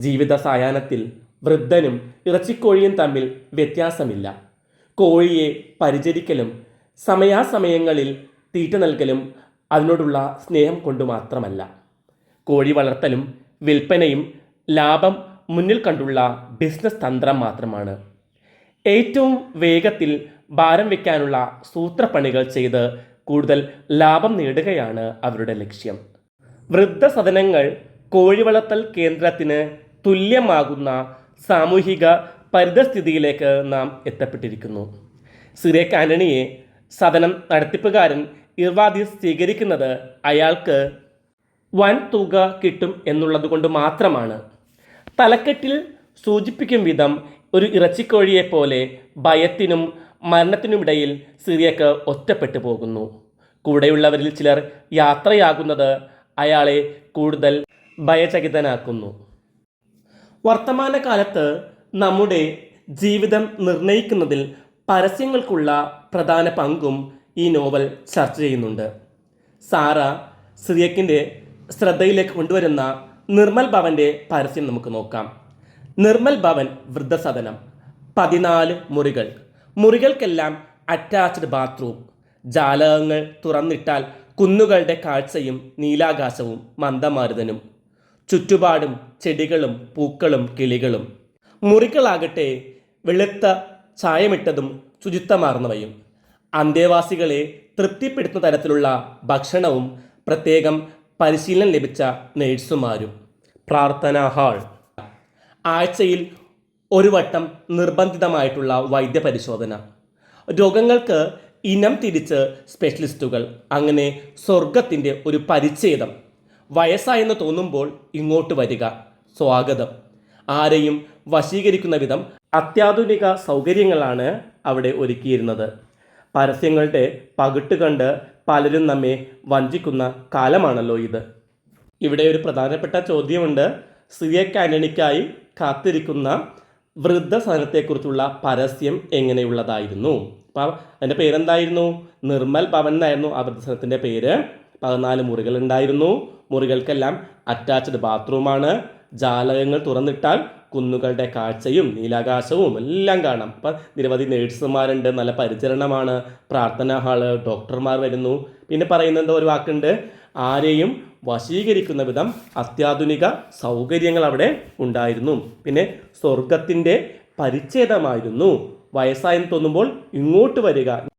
ജീവിത സായാഹ്നത്തിൽ വൃദ്ധനും ഇറച്ചിക്കോഴിയും തമ്മിൽ വ്യത്യാസമില്ല. കോഴിയെ പരിചരിക്കലും സമയാസമയങ്ങളിൽ തീറ്റ നൽകലും അതിനോടുള്ള സ്നേഹം കൊണ്ട് മാത്രമല്ല. കോഴി വളർത്തലും വിൽപ്പനയും ലാഭം മുന്നിൽ കണ്ടുള്ള ബിസിനസ് തന്ത്രം മാത്രമാണ്. ഏറ്റവും വേഗത്തിൽ ഭാരം വയ്ക്കാനുള്ള സൂത്രപ്പണികൾ ചെയ്ത് കൂടുതൽ ലാഭം നേടുകയാണ് അവരുടെ ലക്ഷ്യം. വൃദ്ധസദനങ്ങൾ കോഴി വളർത്തൽ കേന്ദ്രത്തിന് തുല്യമാകുന്ന സാമൂഹിക പരിതസ്ഥിതിയിലേക്ക് നാം എത്തപ്പെട്ടിരിക്കുന്നു. സിറിയക് ആന്റണിയെ സദനം നടത്തിപ്പുകാരൻ ഇർവാദിസ് സ്വീകരിക്കുന്നത് അയാൾക്ക് വൻ തുക കിട്ടും എന്നുള്ളതുകൊണ്ട് മാത്രമാണ്. തലക്കെട്ടിൽ സൂചിപ്പിക്കും വിധം ഒരു ഇറച്ചിക്കോഴിയെ പോലെ ഭയത്തിനും മരണത്തിനുമിടയിൽ സിറിയക്ക് ഒറ്റപ്പെട്ടു പോകുന്നു. കൂടെയുള്ളവരിൽ ചിലർ യാത്രയാകുന്നത് അയാളെ കൂടുതൽ ഭയചകിതനാക്കുന്നു. വർത്തമാനകാലത്ത് നമ്മുടെ ജീവിതം നിർണയിക്കുന്നതിൽ പരസ്യങ്ങൾക്കുള്ള പ്രധാന പങ്കും ഈ നോവൽ ചർച്ച ചെയ്യുന്നുണ്ട്. സാറ സിറിയക്കിന്റെ ശ്രദ്ധയിലേക്ക് കൊണ്ടുവരുന്ന നിർമ്മൽ ഭവന്റെ പരസ്യം നമുക്ക് നോക്കാം. നിർമ്മൽ ഭവൻ വൃദ്ധസദനം പതിനാല് മുറികൾ. മുറികൾക്കെല്ലാം അറ്റാച്ച്ഡ് ബാത്റൂം ജാലകങ്ങൾ തുറന്നിട്ടാൽ കുന്നുകളുടെ കാഴ്ചയും നീലാകാശവും മന്ദമാരുതനും. ചുറ്റുപാടും ചെടികളും പൂക്കളും കിളികളും. മുറികളാകട്ടെ വെളുത്ത ചായമിട്ടതും ശുചിത്വമാർന്നവയും. അന്തേവാസികളെ തൃപ്തിപ്പെടുത്തുന്ന തരത്തിലുള്ള ഭക്ഷണവും പ്രത്യേകം പരിശീലനം ലഭിച്ച നേഴ്സുമാരും. പ്രാർത്ഥനാ ഹാൾ. ആഴ്ചയിൽ ഒരു വട്ടം നിർബന്ധിതമായിട്ടുള്ള വൈദ്യപരിശോധന. രോഗങ്ങൾക്ക് ഇനം തിരിച്ച് സ്പെഷ്യലിസ്റ്റുകൾ. അങ്ങനെ സ്വർഗത്തിന്റെ ഒരു പരിച്ഛേദം. വയസ്സായെന്ന് തോന്നുമ്പോൾ ഇങ്ങോട്ട് വരിക. സ്വാഗതം. ആരെയും വശീകരിക്കുന്ന വിധം അത്യാധുനിക സൗകര്യങ്ങളാണ് അവിടെ ഒരുക്കിയിരുന്നത്. പരസ്യങ്ങളുടെ പകിട്ട് കണ്ട് പലരും നമ്മെ വഞ്ചിക്കുന്ന കാലമാണല്ലോ ഇത്. ഇവിടെ ഒരു പ്രധാനപ്പെട്ട ചോദ്യമുണ്ട്. സിറിയക് ആന്റണിക്കായി കാത്തിരിക്കുന്ന വൃദ്ധസദനത്തെക്കുറിച്ചുള്ള പരസ്യം എങ്ങനെയുള്ളതായിരുന്നു? അപ്പം അതിന്റെ പേരെന്തായിരുന്നു? നിർമ്മൽ ഭവൻ എന്നായിരുന്നു ആ വൃദ്ധസദനത്തിന്റെ പേര്. പതിനാല് മുറികൾ ഉണ്ടായിരുന്നു. മുറികൾക്കെല്ലാം അറ്റാച്ച്ഡ് ബാത്റൂമാണ്. ജാലകങ്ങൾ തുറന്നിട്ടാൽ കുന്നുകളുടെ കാഴ്ചയും നീലാകാശവും എല്ലാം കാണാം. അപ്പം നിരവധി നേഴ്സുമാരുണ്ട്. നല്ല പരിചരണമാണ്. പ്രാർത്ഥനാ ഹാൾ ഡോക്ടർമാർ വരുന്നു. പിന്നെ പറയുന്നുണ്ട് ഒരു വാക്കുണ്ട്? ആരെയും വശീകരിക്കുന്ന വിധം അത്യാധുനിക സൗകര്യങ്ങൾ അവിടെ ഉണ്ടായിരുന്നു. പിന്നെ സ്വർഗത്തിന്റെ പരിച്ഛേദമായിരുന്നു. വയസ്സായെന്ന് തോന്നുമ്പോൾ ഇങ്ങോട്ട് വരിക.